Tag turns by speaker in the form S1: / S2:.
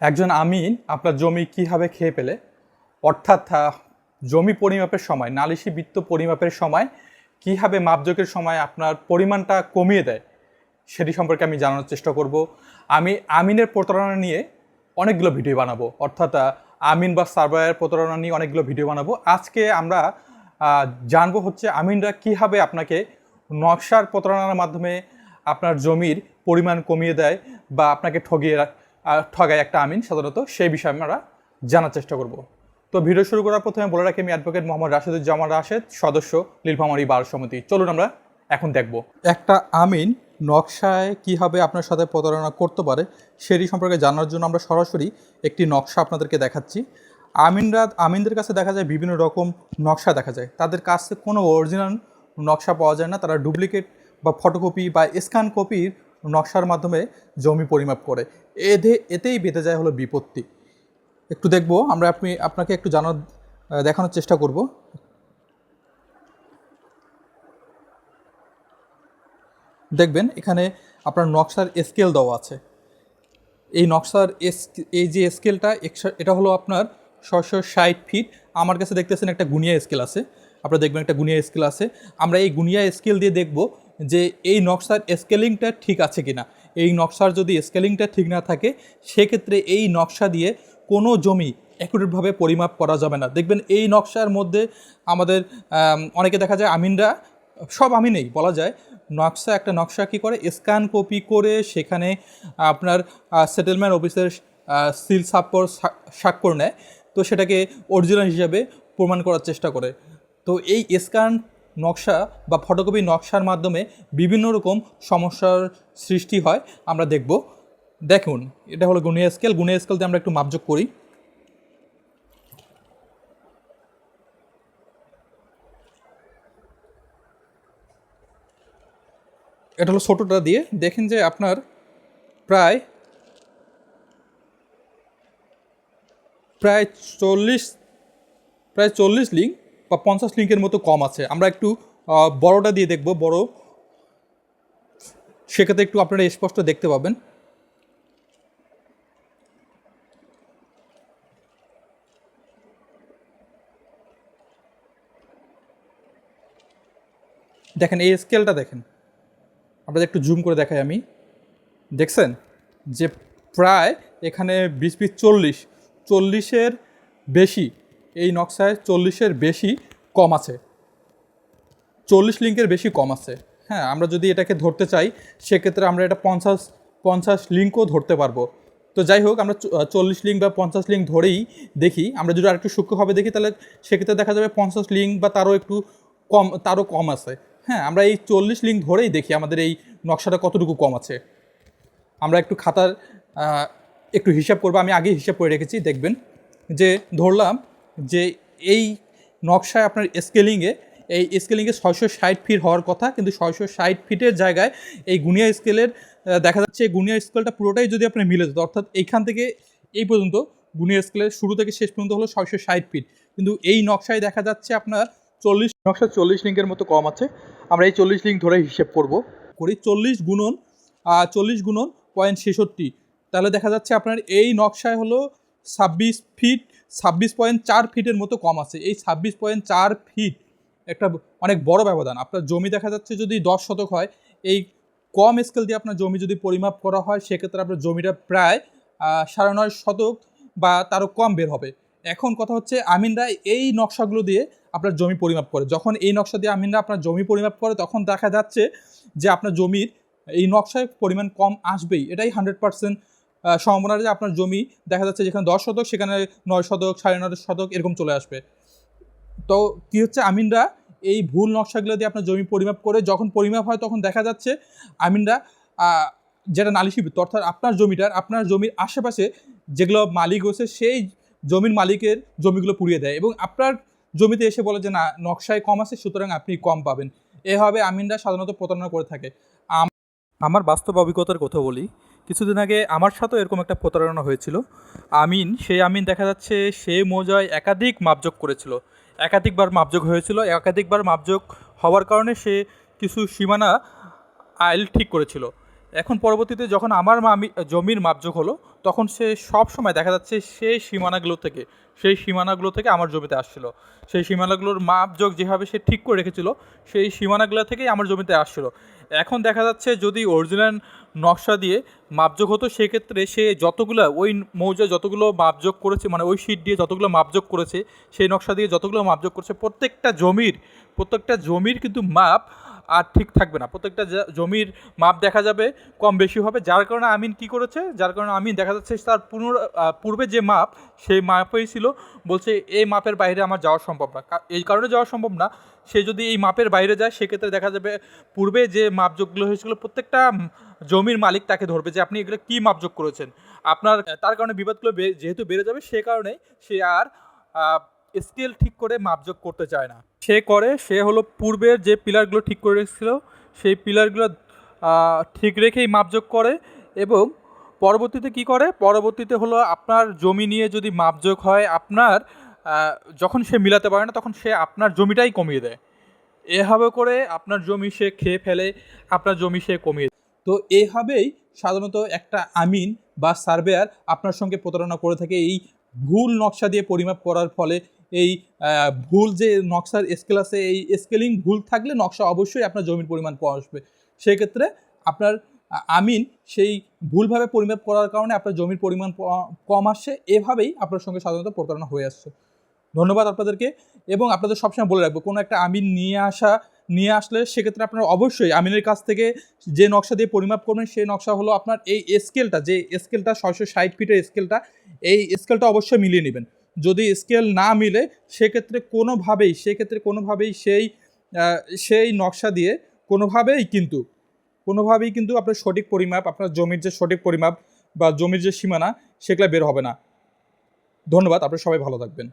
S1: একজন আমিন আপনার জমি কীভাবে খেয়ে পেলে? অর্থাৎ জমি পরিমাপের সময়, নালিশি বৃত্ত পরিমাপের সময় কীভাবে মাপজোকের সময় আপনার পরিমাণটা কমিয়ে দেয়, সেটি সম্পর্কে আমি জানানোর চেষ্টা করব। আমি আমিনের প্রতারণা নিয়ে অনেকগুলো ভিডিও বানাবো। অর্থাৎ আমিন বা সার্ভারের প্রতারণা নিয়ে অনেকগুলো ভিডিও বানাবো। আজকে আমরা জানব হচ্ছে আমিনরা কীভাবে আপনাকে নকশার প্রতারণার মাধ্যমে আপনার জমির পরিমাণ কমিয়ে দেয় বা আপনাকে ঠগিয়ে ঠগায় একটা আমিন সাধারণত, সেই বিষয়ে আমরা জানার চেষ্টা করব। তো ভিডিও শুরু করার প্রথমে বলে রাখি, আমি অ্যাডভোকেট মোহাম্মদ রাশেদুজ্জামান রাশেদ, সদস্য নীলফামারী বার সমিতি। চলুন আমরা এখন দেখব। একটা আমিন নকশায় কীভাবে আপনার সাথে প্রতারণা করতে পারে, সেটি সম্পর্কে জানার জন্য আমরা সরাসরি একটি নকশা আপনাদেরকে দেখাচ্ছি। আমিনরা, আমিনদের কাছে দেখা যায় বিভিন্ন রকম নকশা দেখা যায়। তাদের কাছে কোনো অরিজিনাল নকশা পাওয়া যায় না, তারা ডুপ্লিকেট বা ফটোকপি বা স্ক্যান কপির নকশার মাধ্যমে জমি পরিমাপ করে। এতে এতেই বেঁধে যায় হলো বিপত্তি। একটু দেখব, আমরা আপনি, আপনাকে একটু জানার দেখানোর চেষ্টা করব। দেখবেন, এখানে আপনার নকশার স্কেল দেওয়া আছে। এই নকশার এই যে স্কেলটা এটা হলো আপনার ছশো ষাট ফিট আমার কাছে দেখতেছেন একটা গুনিয়া স্কেল আছে। আপনারা দেখবেন একটা গুনিয়া স্কেল আছে। আমরা এই গুনিয়া স্কেল দিয়ে দেখব যে এই নকশার স্কেলিংটা ঠিক আছে কি না এই নকশার যদি স্কেলিংটা ঠিক না থাকে, সেক্ষেত্রে এই নকশা দিয়ে কোনো জমি অ্যাকুরেটভাবে পরিমাপ করা যাবে না। দেখবেন এই নকশার মধ্যে আমাদের অনেকে দেখা যায় আমিনরা, সব আমি নেই বলা যায়। নকশা, একটা নকশা কী করে? স্ক্যান কপি করে সেখানে আপনার সেটেলমেন্ট অফিসের সিল সাপ্পর স্বাক্ষর নেয়। তো সেটাকে অরিজিনাল হিসাবে প্রমাণ করার চেষ্টা করে। তো এই স্ক্যান নকশা বা ফটোকপি নকশার মাধ্যমে বিভিন্ন রকম সমস্যার সৃষ্টি হয়, আমরা দেখব। দেখুন, এটা হলো গুনিয়া স্কেল গুনিয়া স্কেল দিয়ে আমরা একটু মাপযোগ করি। এটা হলো ছোটোটা দিয়ে, দেখেন যে আপনার প্রায় প্রায় চল্লিশ প্রায় চল্লিশ লিঙ্ক বা পঞ্চাশ লিঙ্কের মতো কম আছে। আমরা একটু বড়টা দিয়ে দেখব, বড়। সেক্ষেত্রে একটু আপনারা স্পষ্ট দেখতে পাবেন। দেখেন, এই স্কেলটা দেখেন। আপনাদের একটু জুম করে দেখাই আমি। দেখছেন? যে প্রায় এখানে বিশ বিশ চল্লিশ, চল্লিশের বেশি এই নকশায় চল্লিশের বেশি কম আছে। চল্লিশ লিঙ্কের বেশি কম আছে। হ্যাঁ আমরা যদি এটাকে ধরতে চাই, সেক্ষেত্রে আমরা এটা পঞ্চাশ পঞ্চাশ লিঙ্কও ধরতে পারব। তো যাই হোক, আমরা চল্লিশ লিঙ্ক বা পঞ্চাশ লিঙ্ক ধরেই দেখি। আমরা যদি আরেকটু সূক্ষ্মভাবে দেখি, তাহলে সেক্ষেত্রে দেখা যাবে পঞ্চাশ লিঙ্ক বা তারও একটু কম, তারও কম আছে। হ্যাঁ আমরা এই চল্লিশ লিঙ্ক ধরেই দেখি আমাদের এই নকশাটা কতটুকু কম আছে। আমরা একটু খাতার একটু হিসাব করব। আমি আগে হিসাব করে রেখেছি, দেখবেন। যে ধরলাম যে এই নকশায় আপনার স্কেলিংয়ে এই স্কেলিংয়ে ছয়শো ষাট ফিট হওয়ার কথা, কিন্তু ছয়শো ষাট ফিটের জায়গায় এই গুনিয়া স্কেলের দেখা যাচ্ছে এই গুনিয়া স্কেলটা পুরোটাই যদি আপনার মিলে যেত অর্থাৎ এইখান থেকে এই পর্যন্ত গুনিয়া স্কেলের শুরু থেকে শেষ পর্যন্ত হলো ছয়শো ষাট ফিট কিন্তু এই নকশায় দেখা যাচ্ছে আপনার চল্লিশ, নকশা চল্লিশ লিঙ্কের মতো কম আছে। আমরা এই চল্লিশ লিঙ্ক ধরে হিসেব করব। করি চল্লিশ গুণন চল্লিশ গুণন পয়েন্ট ছেষট্টি। তাহলে দেখা যাচ্ছে আপনার এই নকশায় হলো ছাব্বিশ ফিট ছাব্বিশ পয়েন্ট চার ফিটের মতো কম আছে। এই ছাব্বিশ পয়েন্ট চার ফিট একটা অনেক বড় ব্যবধান। আপনার জমি দেখা যাচ্ছে যদি দশ শতক হয়, এই কম স্কেল দিয়ে আপনার জমি যদি পরিমাপ করা হয়, সেক্ষেত্রে আপনার জমিটা প্রায় সাড়ে নয় শতক বা তারও কম বের হবে। এখন কথা হচ্ছে আমিনরা এই নকশাগুলো দিয়ে আপনার জমি পরিমাপ করে। যখন এই নকশা দিয়ে আমিনরা আপনার জমি পরিমাপ করে, তখন দেখা যাচ্ছে যে আপনার জমির এই নকশায় পরিমাণ কম আসবেই। এটাই হান্ড্রেড পার্সেন্ট সম্ভাবনা যে আপনার জমি দেখা যাচ্ছে যেখানে দশ শতক, সেখানে নয় শতক, সাড়ে নয় শতক এরকম চলে আসবে। তো কী হচ্ছে? আমিনরা এই ভুল নকশাগুলো দিয়ে আপনার জমি পরিমাপ করে যখন পরিমাপ হয় তখন দেখা যাচ্ছে আমিনরা যেটা নালিশি বৃত্ত, অর্থাৎ আপনার জমিটার, আপনার জমির আশেপাশে যেগুলো মালিক হচ্ছে সেই জমির মালিকের জমিগুলো পুড়িয়ে দেয় এবং আপনার জমিতে এসে বলে যে, না, নকশায় কম আছে, সুতরাং আপনি কম পাবেন। এভাবে আমিনরা সাধারণত প্রতারণা করে থাকে। আমার বাস্তব অভিজ্ঞতার কথা বলি। কিছুদিন আগে আমার সাথেও এরকম একটা প্রতারণা হয়েছিল। আমিন, সেই আমিন দেখা যাচ্ছে সে মোজায় একাধিক মাপযোগ করেছিল। একাধিকবার মাপযোগ হয়েছিল, একাধিকবার মাপযোগ হওয়ার কারণে সে কিছু সীমানা আইল ঠিক করেছিল। এখন পরবর্তীতে যখন আমার জমির মাপযোগ হলো, তখন সে সব সময় দেখা যাচ্ছে সেই সীমানাগুলো থেকে, সেই সীমানাগুলো থেকে আমার জমিতে আসছিল। সেই সীমানাগুলোর মাপযোগ যেভাবে সে ঠিক করে রেখেছিল, সেই সীমানাগুলো থেকেই আমার জমিতে আসছিল। এখন দেখা যাচ্ছে যদি অরিজিনাল নকশা দিয়ে মাপযোগ হতো, সেক্ষেত্রে সে যতগুলো ওই মৌজা যতগুলো মাপযোগ করেছে মানে ওই শীট দিয়ে যতগুলো মাপযোগ করেছে, সেই নকশা দিয়ে যতগুলো মাপযোগ করেছে, প্রত্যেকটা জমির প্রত্যেকটা জমির কিন্তু মাপ আর ঠিক থাকবে না। প্রত্যেকটা জমির মাপ দেখা যাবে, কম বেশি হবে। যার কারণে আমিন কি করেছে, যার কারণে আমিন দেখা যাচ্ছে তার পুনর পূর্বে যে মাপ, সেই মাপেই ছিল, বলছে এই মাপের বাইরে আমার যাওয়া সম্ভব না। এই কারণে যাওয়া সম্ভব না। সে যদি এই মাপের বাইরে যায়, সেক্ষেত্রে দেখা যাবে পূর্বে যে মাপযোগগুলো হয়েছিল, প্রত্যেকটা জমির মালিক তাকে ধরবে যে আপনি এগুলো কী মাপযোগ করেছেন। আপনার, তার কারণে বিবাদগুলো যেহেতু বেড়ে যাবে, সে কারণে সে আর স্কেল ঠিক করে মাপযোগ করতে চায় না। সে করে, সে হলো পূর্বের যে পিলারগুলো ঠিক করে রেখেছিল, সেই পিলারগুলো ঠিক রেখেই মাপযোগ করে এবং পরবর্তীতে কি করে? পরবর্তীতে হলো আপনার জমি নিয়ে যদি মাপযোগ হয়, আপনার যখন সে মিলাতে পারে না, তখন সে আপনার জমিটাই কমিয়ে দেয়। এভাবে করে আপনার জমি সে খেয়ে ফেলে, আপনার জমি সে কমিয়ে। তো এভাবেই সাধারণত একটা আমিন বা সার্ভেয়ার আপনার সঙ্গে প্রতারণা করে থাকে। এই ভুল নকশা দিয়ে পরিমাপ করার ফলে এই ভুল যে নকশার স্কেল আছে, এই স্কেলিং ভুল থাকলে নকশা অবশ্যই আপনার জমির পরিমাণ কম আসবে। সেক্ষেত্রে আপনার আমিন সেই ভুলভাবে পরিমাপ করার কারণে আপনার জমির পরিমাণ কম আসছে। এভাবেই আপনার সঙ্গে সাধারণত প্রতারণা হয়ে আসছে। ধন্যবাদ আপনাদেরকে এবং আপনাদের সবসময় বলে রাখব, কোনো একটা আমিন নিয়ে আসা, নিয়ে আসলে সেক্ষেত্রে আপনারা অবশ্যই আমিনের কাছ থেকে যে নকশা দিয়ে পরিমাপ করবেন, সেই নকশা হলো আপনার এই স্কেলটা যে স্কেলটা ছয়শো ষাট ফিটের স্কেলটা এই স্কেলটা অবশ্যই মিলিয়ে নেবেন। যদি স্কেল না মিলে, সেক্ষেত্রে কোনোভাবেই সেক্ষেত্রে কোনোভাবেই সেই সেই নকশা দিয়ে কোনোভাবেই কিন্তু কোনোভাবেই কিন্তু আপনার সঠিক পরিমাপ, আপনার জমির যে সঠিক পরিমাপ বা জমির যে সীমানা, সেগুলো বের হবে না। ধন্যবাদ, আপনার সবাই ভালো থাকবেন।